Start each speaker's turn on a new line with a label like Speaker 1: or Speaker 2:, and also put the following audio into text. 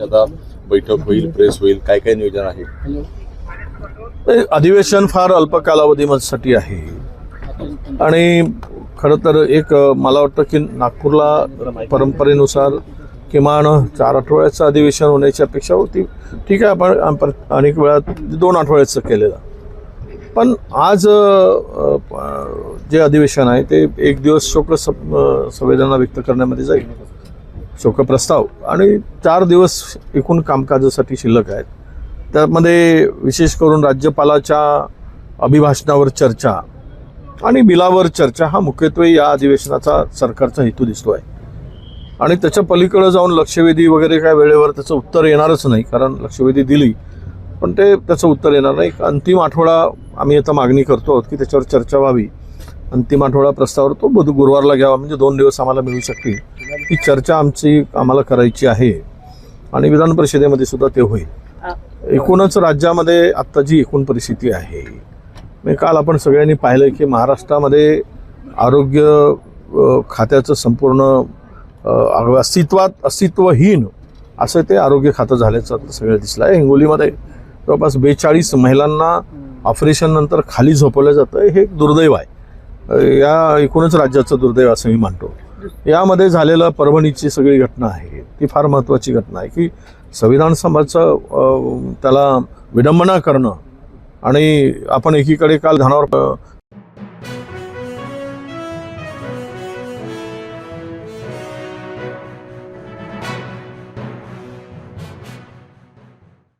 Speaker 1: आता बैठक होईल प्रेस होईल काय काय नियोजन आहे?
Speaker 2: अधिवेशन फार अल्प कालावधीसाठी आहे. आणि खरं तर एक मला वाटतं की नागपूरला परंपरेनुसार किमान चार आठवड्याचं अधिवेशन होण्याची अपेक्षा होती. ठीक आहे आपण अनेक वेळा दोन आठवड्याचं केलेलं. पण आज जे अधिवेशन आहे ते एक दिवस शोक संवेदना व्यक्त करण्यामध्ये जाईल. शोकप्रस्ताव. आणि चार दिवस एकूण कामकाजासाठी शिल्लक आहेत. त्यामध्ये विशेष करून राज्यपालाच्या अभिभाषणावर चर्चा आणि बिलावर चर्चा हा मुख्यत्वे या अधिवेशनाचा सरकारचा हेतू दिसतो आहे आणि त्याच्या पलीकडे जाऊन लक्षवेधी वगैरे काय वेळेवर त्याचं उत्तर येणारच नाही कारण लक्षवेधी दिली पण ते त्याचं उत्तर येणार नाही. अंतिम आठवडा आम्ही आता मागणी करतो आहोत की त्याच्यावर चर्चा व्हावी. अंतिम आठवडा प्रस्तावावर तो बुध गुरुवारला घ्यावा म्हणजे दोन दिवस आम्हाला मिळू शकतील. ही चर्चा आमची आम्हाला करायची आहे आणि विधान परिषदेमध्ये सुद्धा ते होईल. एकूणच राज्यामध्ये आत्ता जी एकूण परिस्थिती आहे म्हणजे काल आपण सगळ्यांनी पाहिलं की महाराष्ट्रामध्ये आरोग्य खात्याचं संपूर्ण अस्तित्वात अस्तित्वहीन असं ते आरोग्य खातं झाल्याचं आता सगळं दिसलं आहे. हिंगोलीमध्ये जवळपास बेचाळीस महिलांना ऑपरेशन नंतर खाली झोपवलं जातं हे एक दुर्दैव आहे. या एकूणच राज्याचं दुर्दैव असं मी मानतो. यामध्ये झालेला परभणीची सगळी घटना आहे. ती फार महत्त्वाची घटना आहे की संविधान सभाचं त्याला विडंबना करणं आणि आपण एकीकडे काल धानावर